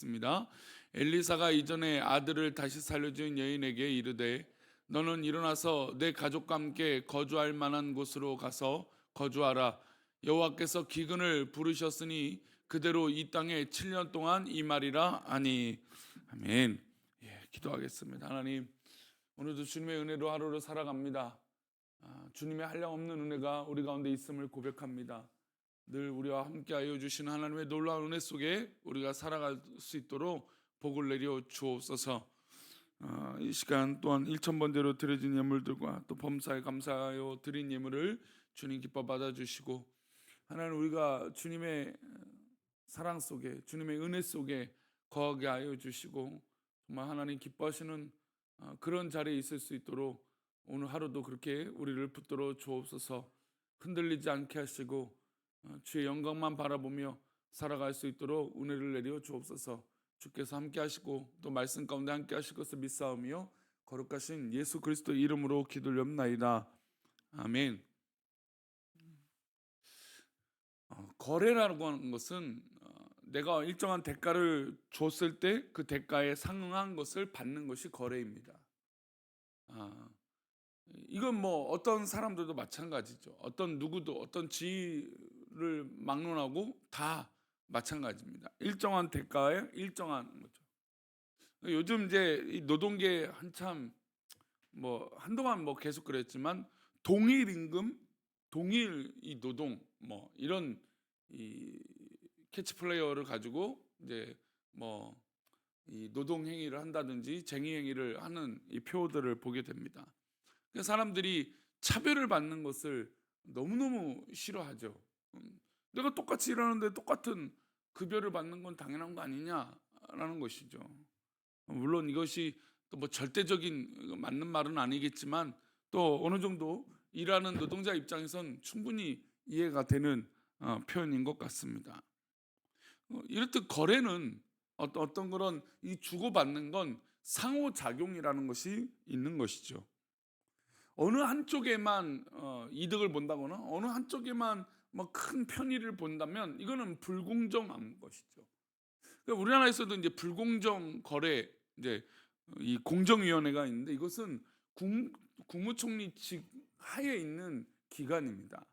있습니다. 엘리사가 이전에 아들을 다시 살려준 여인에게 이르되 너는 일어나서 내 가족과 함께 거주할 만한 곳으로 가서 거주하라. 여호와께서 기근을 부르셨으니 그대로 이 땅에 7년 동안 이 말이라 아니 아멘. 예, 기도하겠습니다. 하나님 오늘도 주님의 은혜로 하루를 살아갑니다. 아, 주님의 한량없는 은혜가 우리 가운데 있음을 고백합니다. 늘 우리와 함께하여 주시는 하나님의 놀라운 은혜 속에 우리가 살아갈 수 있도록 복을 내려 주옵소서. 어, 이 시간 또한 1천 번대로 드려진 예물들과 또 범사에 감사하여 드린 예물을 주님 기뻐 받아주시고 하나님 우리가 주님의 사랑 속에 주님의 은혜 속에 거하게 하여 주시고 정말 하나님 기뻐하시는 어, 그런 자리에 있을 수 있도록 오늘 하루도 그렇게 우리를 붙들어 주옵소서 흔들리지 않게 하시고 어, 주의 영광만 바라보며 살아갈 수 있도록 은혜를 내려 주옵소서. 주께서 함께 하시고 또 말씀 가운데 함께 하실 것을 믿사오며 거룩하신 예수 그리스도 이름으로 기도렵나이다. 아멘. 어, 거래라고 하는 것은 어, 내가 일정한 대가를 줬을 때 그 대가에 상응한 것을 받는 것이 거래입니다. 아, 이건 뭐 어떤 사람들도 마찬가지죠. 어떤 누구도 어떤 지 위를 막론하고 다 마찬가지입니다. 일정한 대가에 일정한 거죠. 요즘 이제 이 노동계 한참 뭐 한동안 뭐 계속 그랬지만 동일 임금, 동일 이 노동 뭐 이런 이 캐치 플레이어를 가지고 이제 뭐 이 노동 행위를 한다든지 쟁의 행위를 하는 이 표들을 보게 됩니다. 사람들이 차별을 받는 것을 너무너무 싫어하죠. 음, 내가 똑같이 일하는데 똑같은 급여를 받는 건 당연한 거 아니냐라는 것이죠. 물론 이것이 또 뭐 절대적인 맞는 말은 아니겠지만 또 어느 정도 일하는 노동자 입장에선 충분히 이해가 되는 어, 표현인 것 같습니다. 어, 이렇듯 거래는 어떤 어떤 그런 이 주고받는 건 상호작용이라는 것이 있는 것이죠. 어느 한쪽에만 어, 이득을 본다거나 어느 한쪽에만 뭐 큰 편의를 본다면 이거는 불공정한 것이죠. 그러니까 우리나라에서도 이제 불공정 거래 이제 이 공정위원회가 있는데 이것은 국, 국무총리 직 하에 있는 기관입니다.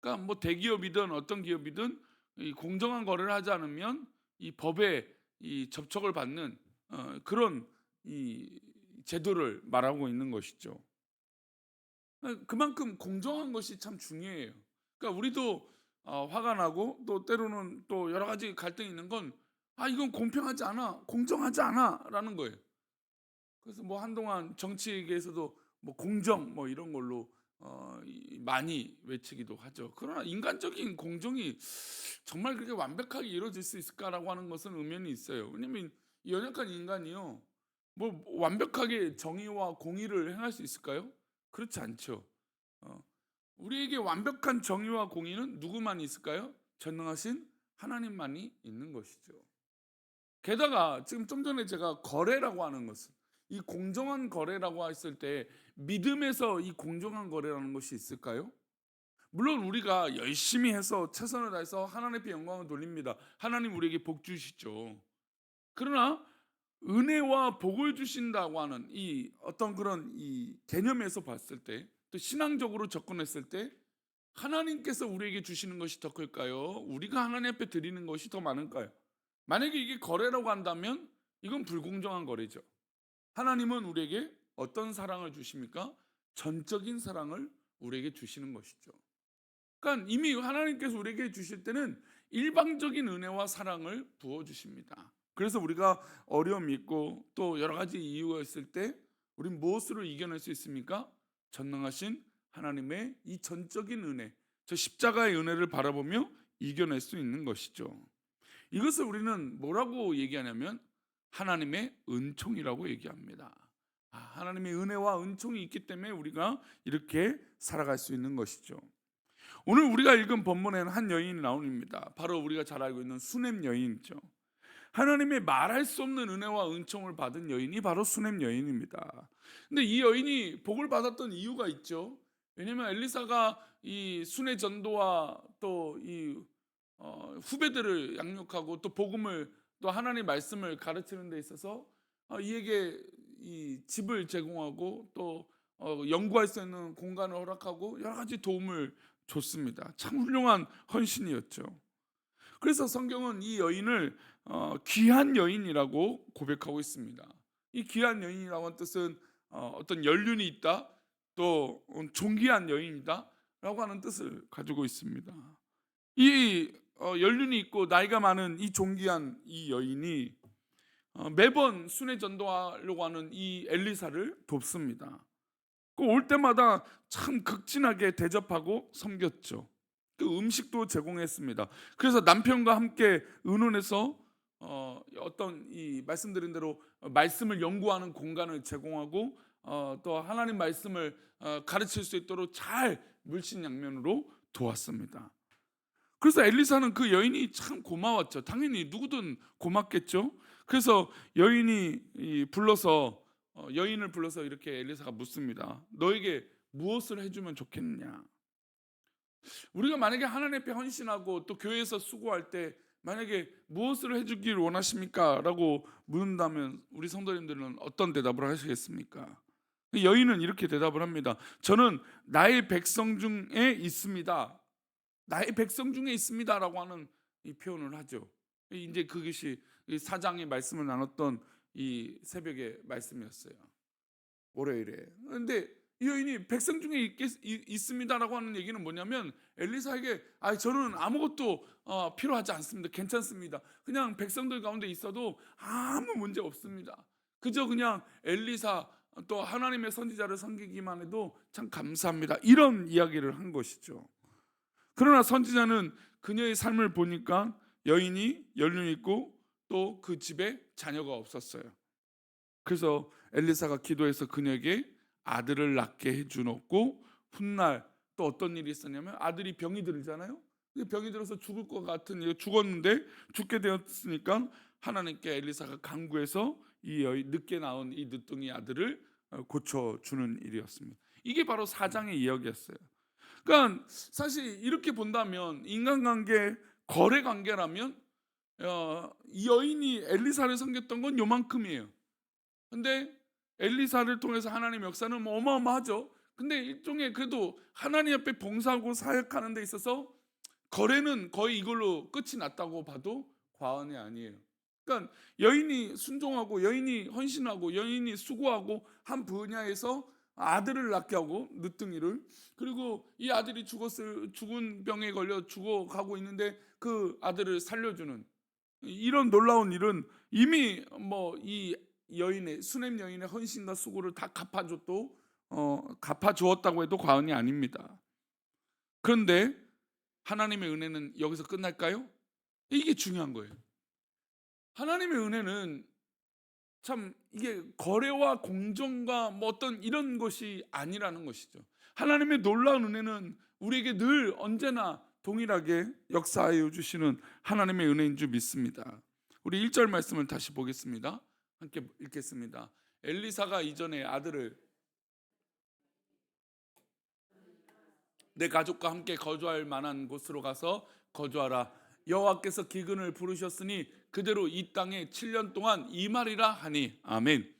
그러니까 뭐 대기업이든 어떤 기업이든 이 공정한 거래를 하지 않으면 이 법에 이 접촉을 받는 어, 그런 이 제도를 말하고 있는 것이죠. 그만큼 공정한 것이 참 중요해요. 그러니까 우리도 어, 화가 나고 또 때로는 또 여러 가지 갈등이 있는 건 아 이건 공평하지 않아, 공정하지 않아 라는 거예요. 그래서 뭐 한동안 정치계에서도 뭐 공정 뭐 이런 걸로 어, 이- 많이 외치기도 하죠. 그러나 인간적인 공정이 정말 그렇게 완벽하게 이루어질 수 있을까라고 하는 것은 의문이 있어요. 왜냐하면 이 연약한 인간이요, 뭐 완벽하게 정의와 공의를 행할 수 있을까요? 그렇지 않죠. 어, 우리에게 완벽한 정의와 공의는 누구만 있을까요? 전능하신 하나님만이 있는 것이죠. 게다가 지금 좀 전에 제가 거래라고 하는 것은 이 공정한 거래라고 했을 때 믿음에서 이 공정한 거래라는 것이 있을까요? 물론 우리가 열심히 해서 최선을 다해서 하나님 앞에 영광을 돌립니다. 하나님 우리에게 복 주시죠. 그러나 은혜와 복을 주신다고 하는 이 어떤 그런 이 개념에서 봤을 때 또 신앙적으로 접근했을 때 하나님께서 우리에게 주시는 것이 더 클까요? 우리가 하나님 앞에 드리는 것이 더 많을까요? 만약에 이게 거래라고 한다면 이건 불공정한 거래죠. 하나님은 우리에게 어떤 사랑을 주십니까? 전적인 사랑을 우리에게 주시는 것이죠. 그러니까 이미 하나님께서 우리에게 주실 때는 일방적인 은혜와 사랑을 부어 주십니다. 그래서 우리가 어려움이 있고 또 여러 가지 이유가 있을 때 우린 무엇으로 이겨낼 수 있습니까? 전능하신 하나님의 이 전적인 은혜, 저 십자가의 은혜를 바라보며 이겨낼 수 있는 것이죠. 이것을 우리는 뭐라고 얘기하냐면 하나님의 은총이라고 얘기합니다. 아, 하나님의 은혜와 은총이 있기 때문에 우리가 이렇게 살아갈 수 있는 것이죠. 오늘 우리가 읽은 본문에는 한 여인이 나옵니다. 바로 우리가 잘 알고 있는 수넴 여인이죠. 하나님의 말할 수 없는 은혜와 은총을 받은 여인이 바로 수넴 여인입니다. 근데 이 여인이 복을 받았던 이유가 있죠. 왜냐하면 엘리사가 이 순회 전도와 또이 어, 후배들을 양육하고 또 복음을 또 하나님 말씀을 가르치는 데 있어서 어, 이에게 이 집을 제공하고 또 어, 연구할 수 있는 공간을 허락하고 여러 가지 도움을 줬습니다. 참 훌륭한 헌신이었죠. 그래서 성경은 이 여인을 어, 귀한 여인이라고 고백하고 있습니다. 이 귀한 여인이라고 하는 뜻은 어, 어떤 연륜이 있다, 또 존귀한 여인이다라고 하는 뜻을 가지고 있습니다. 이 어, 연륜이 있고 나이가 많은 이 존귀한 이 여인이 어, 매번 순회 전도하려고 하는 이 엘리사를 돕습니다. 그올 때마다 참 극진하게 대접하고 섬겼죠. 그 음식도 제공했습니다. 그래서 남편과 함께 의논해서 어, 어떤 이 말씀드린 대로 말씀을 연구하는 공간을 제공하고 어, 또 하나님 말씀을 어, 가르칠 수 있도록 잘 물신양면으로 도왔습니다. 그래서 엘리사는 그 여인이 참 고마웠죠. 당연히 누구든 고맙겠죠. 그래서 여인이 이 불러서 어, 여인을 불러서 이렇게 엘리사가 묻습니다. 너에게 무엇을 해주면 좋겠느냐? 우리가 만약에 하나님 앞에 헌신하고 또 교회에서 수고할 때 만약에 무엇을 해주길 원하십니까?라고 묻는다면 우리 성도님들은 어떤 대답을 하시겠습니까? 여인은 이렇게 대답을 합니다. 저는 나의 백성 중에 있습니다. 나의 백성 중에 있습니다 라고 하는 이 표현을 하죠. 이제 그것이 이 사장의 말씀을 나눴던 이 새벽의 말씀이었어요. 월요일에. 그런데 이 여인이 백성 중에 있겠, 이- 있습니다라고 하는 얘기는 뭐냐면 엘리사에게 아 저는 아무것도 어, 필요하지 않습니다. 괜찮습니다. 그냥 백성들 가운데 있어도 아무 문제 없습니다. 그저 그냥 엘리사 또 하나님의 선지자를 섬기기만 해도 참 감사합니다. 이런 이야기를 한 것이죠. 그러나 선지자는 그녀의 삶을 보니까 여인이 연륜 있고 또 그 집에 자녀가 없었어요. 그래서 엘리사가 기도해서 그녀에게 아들을 낳게 해주었고 훗날 또 어떤 일이 있었냐면 아들이 병이 들잖아요. 근데 병이 들어서 죽을 것 같은 일 죽었는데 죽게 되었으니까 하나님께 엘리사가 간구해서 이 늦게 낳은 이 늦둥이 아들을 어, 고쳐 주는 일이었습니다. 이게 바로 사장의 이야기였어요. 그러니까 사실 이렇게 본다면 인간관계 거래 관계라면 어, 이 여인이 엘리사를 섬겼던 건 요만큼이에요. 근데 엘리사를 통해서 하나님 역사는 뭐 어마어마하죠. 근데 일종의 그래도 하나님 앞에 봉사하고 사역하는 데 있어서 거래는 거의 이걸로 끝이 났다고 봐도 과언이 아니에요. 그러니까 여인이 순종하고 여인이 헌신하고 여인이 수고하고 한 분야에서 아들을 낳게 하고 늦둥이를 그리고 이 아들이 죽었을 죽은 병에 걸려 죽어가고 있는데 그 아들을 살려주는 이런 놀라운 일은 이미 뭐 이 여인의 수냄 여인의 헌신과 수고를 다 갚아줬도 어, 갚아주었다고 해도 과언이 아닙니다. 그런데 하나님의 은혜는 여기서 끝날까요? 이게 중요한 거예요. 하나님의 은혜는 참 이게 거래와 공정과 뭐 어떤 이런 것이 아니라는 것이죠. 하나님의 놀라운 은혜는 우리에게 늘 언제나 동일하게 역사하여 주시는 하나님의 은혜인 줄 믿습니다. 우리 1절 말씀을 다시 보겠습니다. 함께 읽겠습니다. 엘리사가 이전에 아들을 내 가족과 함께 거주할 만한 곳으로 가서 거주하라. 여호와께서 기근을 부르셨으니 그대로 이 땅에 7년 동안 임하리라 하니 아멘.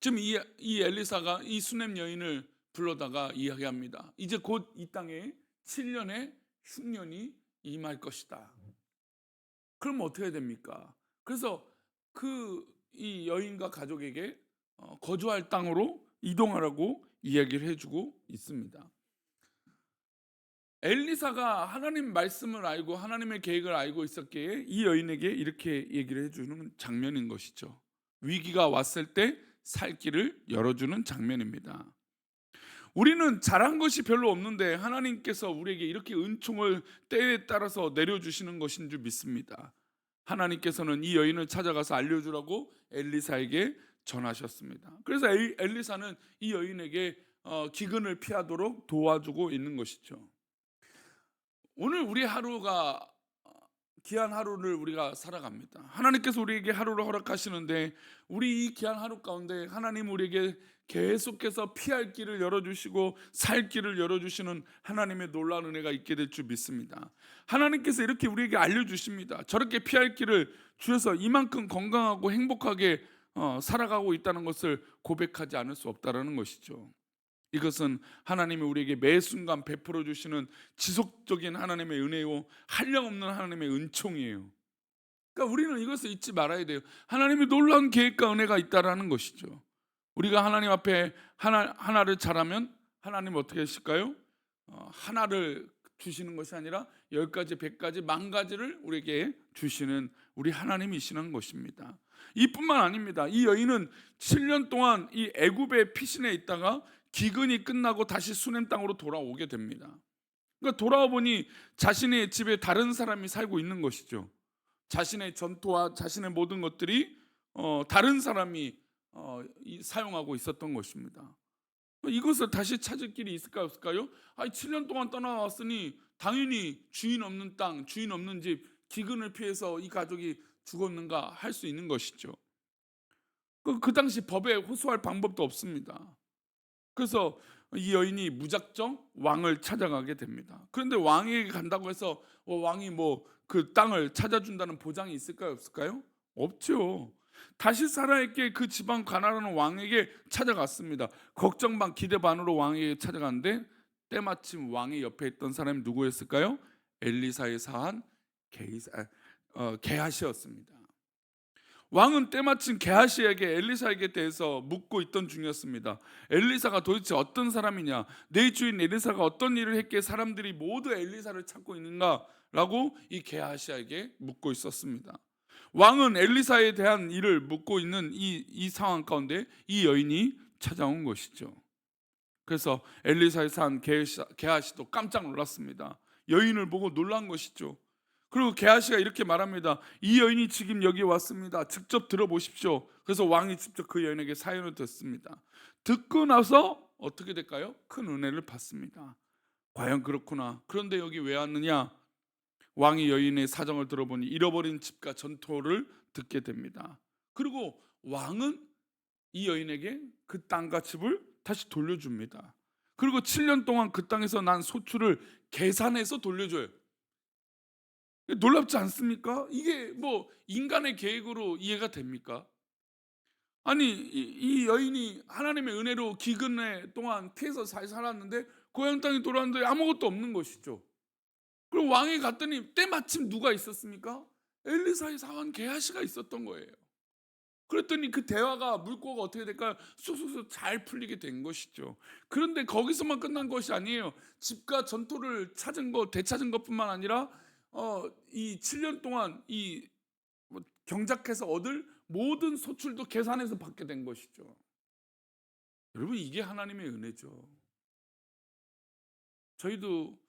지금 이, 이 엘리사가 이 수냄 여인을 불러다가 이야기합니다. 이제 곧 이 땅에 7년의 흉년이 임할 것이다. 그럼 어떻게 됩니까? 그래서 그 이 여인과 가족에게 어, 거주할 땅으로 이동하라고 이야기를 해주고 있습니다. 엘리사가 하나님 말씀을 알고 하나님의 계획을 알고 있었기에 이 여인에게 이렇게 얘기를 해주는 장면인 것이죠. 위기가 왔을 때 살 길을 열어주는 장면입니다. 우리는 잘한 것이 별로 없는데 하나님께서 우리에게 이렇게 은총을 때에 따라서 내려주시는 것인 줄 믿습니다. 하나님께서는 이 여인을 찾아가서 알려주라고 엘리사에게 전하셨습니다. 그래서 엘- 엘리사는 이 여인에게 어, 기근을 피하도록 도와주고 있는 것이죠. 오늘 우리 하루가 귀한 하루를 우리가 살아갑니다. 하나님께서 우리에게 하루를 허락하시는데 우리 이 귀한 하루 가운데 하나님 우리에게 계속해서 피할 길을 열어주시고 살 길을 열어주시는 하나님의 놀라운 은혜가 있게 될 줄 믿습니다. 하나님께서 이렇게 우리에게 알려주십니다. 저렇게 피할 길을 주셔서 이만큼 건강하고 행복하게 어, 살아가고 있다는 것을 고백하지 않을 수 없다라는 것이죠. 이것은 하나님이 우리에게 매 순간 베풀어 주시는 지속적인 하나님의 은혜요 한량없는 하나님의 은총이에요. 그러니까 우리는 이것을 잊지 말아야 돼요. 하나님의 놀라운 계획과 은혜가 있다라는 것이죠. 우리가 하나님 앞에 하나 하나를 잘하면 하나님 어떻게 하실까요? 어, 하나를 주시는 것이 아니라 열 가지, 백 가지, 만 가지를 우리에게 주시는 우리 하나님이시는 것입니다. 이뿐만 아닙니다. 이 여인은 7년 동안 이 애굽의 피신에 있다가 기근이 끝나고 다시 수냄 땅으로 돌아오게 됩니다. 그러니까 돌아와 보니 자신의 집에 다른 사람이 살고 있는 것이죠. 자신의 전토와 자신의 모든 것들이 어, 다른 사람이 어, 이, 사용하고 있었던 것입니다. 이것을 다시 찾을 길이 있을까요? 없을까요? 아니 7년 동안 떠나왔으니 당연히 주인 없는 땅, 주인 없는 집, 기근을 피해서 이 가족이 죽었는가 할 수 있는 것이죠. 그, 그 당시 법에 호소할 방법도 없습니다. 그래서 이 여인이 무작정 왕을 찾아가게 됩니다. 그런데 왕에게 간다고 해서 어, 왕이 뭐 그 땅을 찾아준다는 보장이 있을까요? 없을까요? 없죠. 다시 사라에게 그 지방 가나라는 왕에게 찾아갔습니다. 걱정 반 기대 반으로 왕에게 찾아갔는데 때마침 왕의 옆에 있던 사람이 누구였을까요? 엘리사의 사한 게이사, 어, 게하시였습니다. 왕은 때마침 게하시에게 엘리사에게 대해서 묻고 있던 중이었습니다. 엘리사가 도대체 어떤 사람이냐? 내 주인 엘리사가 어떤 일을 했기에 사람들이 모두 엘리사를 찾고 있는가 라고 이 게하시에게 묻고 있었습니다. 왕은 엘리사에 대한 일을 묻고 있는 이, 이 상황 가운데 이 여인이 찾아온 것이죠. 그래서 엘리사의 산 게하시도 깜짝 놀랐습니다. 여인을 보고 놀란 것이죠. 그리고 게하시가 이렇게 말합니다. 이 여인이 지금 여기 왔습니다. 직접 들어보십시오. 그래서 왕이 직접 그 여인에게 사연을 듣습니다. 듣고 나서 어떻게 될까요? 큰 은혜를 받습니다. 과연 그렇구나. 그런데 여기 왜 왔느냐? 왕이 여인의 사정을 들어보니 잃어버린 집과 전토를 듣게 됩니다. 그리고 왕은 이 여인에게 그 땅과 집을 다시 돌려줍니다. 그리고 7년 동안 그 땅에서 난 소출을 계산해서 돌려줘요. 놀랍지 않습니까? 이게 뭐 인간의 계획으로 이해가 됩니까? 아니 이, 이 여인이 하나님의 은혜로 기근에 동안 피해서 잘 살았는데 고향 땅에 돌아왔는데 아무것도 없는 것이죠. 그리고 왕이 갔더니 때마침 누가 있었습니까? 엘리사의 사원 게하시가 있었던 거예요. 그랬더니 그 대화가 물꼬가 어떻게 될까요? 쑥쑥쑥 잘 풀리게 된 것이죠. 그런데 거기서만 끝난 것이 아니에요. 집과 전토를 찾은 것, 되찾은 것뿐만 아니라 어, 이 7년 동안 이뭐 경작해서 얻을 모든 소출도 계산해서 받게 된 것이죠. 여러분 이게 하나님의 은혜죠. 저희도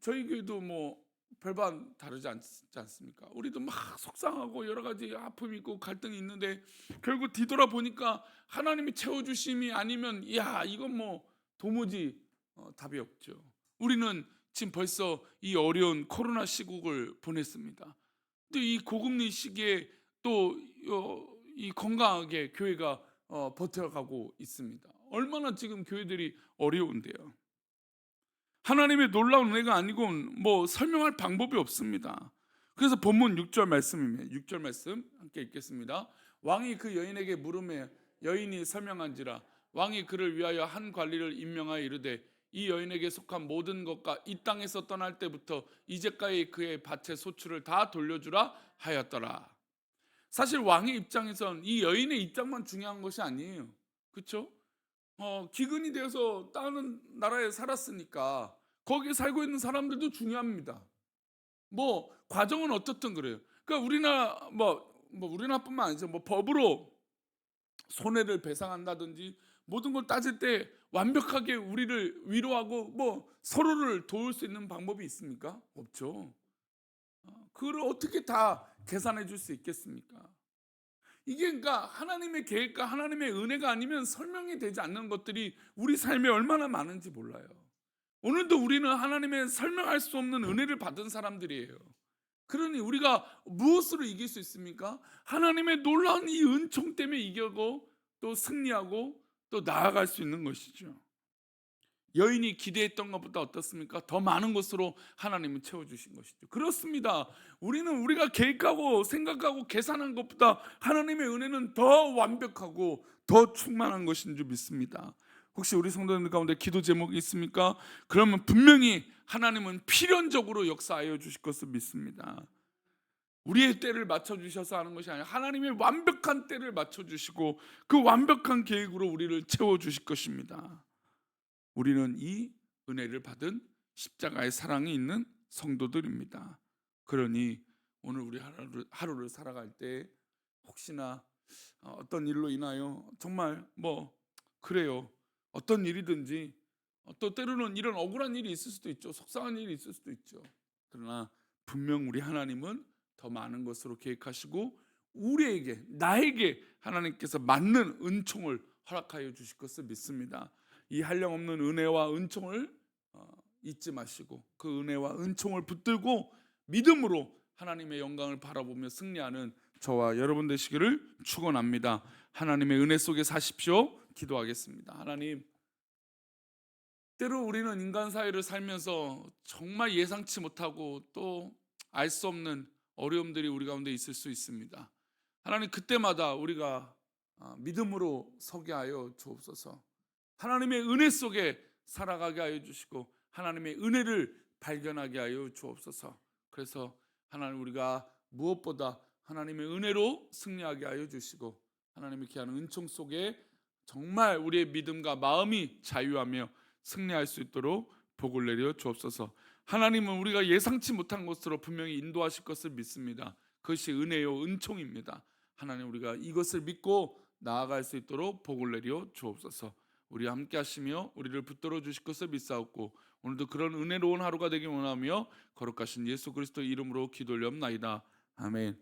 저희 교회도 뭐 별반 다르지 않지 않습니까? 우리도 막 속상하고 여러 가지 아픔이 있고 갈등이 있는데 결국 뒤돌아 보니까 하나님이 채워 주심이 아니면 야 이건 뭐 도무지 어, 답이 없죠. 우리는 지금 벌써 이 어려운 코로나 시국을 보냈습니다. 근데 이 고금리 시기에 또 이 건강하게 교회가 어, 버텨가고 있습니다. 얼마나 지금 교회들이 어려운데요. 하나님의 놀라운 은혜가 아니곤 뭐 설명할 방법이 없습니다. 그래서 본문 6절 말씀입니다. 6절 말씀 함께 읽겠습니다. 왕이 그 여인에게 물음에 여인이 설명한지라 왕이 그를 위하여 한 관리를 임명하여 이르되 이 여인에게 속한 모든 것과 이 땅에서 떠날 때부터 이제까지 그의 밭의 소출을 다 돌려주라 하였더라. 사실 왕의 입장에선 이 여인의 입장만 중요한 것이 아니에요. 그렇죠? 어, 기근이 되어서 다른 나라에 살았으니까 거기에 살고 있는 사람들도 중요합니다. 뭐 과정은 어떻든 그래요. 그러니까 우리나라 뭐, 뭐 우리나라뿐만 아니죠. 뭐 법으로 손해를 배상한다든지 모든 걸 따질 때 완벽하게 우리를 위로하고 뭐 서로를 도울 수 있는 방법이 있습니까? 없죠. 어, 그걸 어떻게 다 계산해 줄 수 있겠습니까? 이게 그러니까 하나님의 계획과 하나님의 은혜가 아니면 설명이 되지 않는 것들이 우리 삶에 얼마나 많은지 몰라요. 오늘도 우리는 하나님의 설명할 수 없는 은혜를 받은 사람들이에요. 그러니 우리가 무엇으로 이길 수 있습니까? 하나님의 놀라운 이 은총 때문에 이겨고 또 승리하고 또 나아갈 수 있는 것이죠. 여인이 기대했던 것보다 어떻습니까? 더 많은 것으로 하나님은 채워주신 것이죠. 그렇습니다. 우리는 우리가 계획하고 생각하고 계산한 것보다 하나님의 은혜는 더 완벽하고 더 충만한 것인 줄 믿습니다. 혹시 우리 성도님들 가운데 기도 제목이 있습니까? 그러면 분명히 하나님은 필연적으로 역사하여 주실 것을 믿습니다. 우리의 때를 맞춰 주셔서 하는 것이 아니라 하나님의 완벽한 때를 맞춰 주시고 그 완벽한 계획으로 우리를 채워 주실 것입니다. 우리는 이 은혜를 받은 십자가의 사랑이 있는 성도들입니다. 그러니 오늘 우리 하루를, 하루를 살아갈 때 혹시나 어, 어떤 일로 인하여 정말 뭐 그래요. 어떤 일이든지 어, 또 때로는 이런 억울한 일이 있을 수도 있죠. 속상한 일이 있을 수도 있죠. 그러나 분명 우리 하나님은 더 많은 것으로 계획하시고 우리에게 나에게 하나님께서 맞는 은총을 허락하여 주실 것을 믿습니다. 이 한량 없는 은혜와 은총을 어, 잊지 마시고 그 은혜와 은총을 붙들고 믿음으로 하나님의 영광을 바라보며 승리하는 저와 여러분 되시기를 축원합니다. 하나님의 은혜 속에 사십시오. 기도하겠습니다. 하나님 때로 우리는 인간 사회를 살면서 정말 예상치 못하고 또 알 수 없는 어려움들이 우리 가운데 있을 수 있습니다. 하나님 그때마다 우리가 아, 믿음으로 서게 하여 주옵소서. 하나님의 은혜 속에 살아가게 하여 주시고 하나님의 은혜를 발견하게 하여 주옵소서. 그래서 하나님 우리가 무엇보다 하나님의 은혜로 승리하게 하여 주시고 하나님의 귀한 은총 속에 정말 우리의 믿음과 마음이 자유하며 승리할 수 있도록 복을 내려 주옵소서. 하나님은 우리가 예상치 못한 곳으로 분명히 인도하실 것을 믿습니다. 그것이 은혜요 은총입니다. 하나님 우리가 이것을 믿고 나아갈 수 있도록 복을 내려 주옵소서. 우리 함께 하시며 우리를 붙들어 주실 것을 믿사옵고 오늘도 그런 은혜로운 하루가 되길 원하며 거룩하신 예수 그리스도 이름으로 기도 올려옵나이다. 아멘.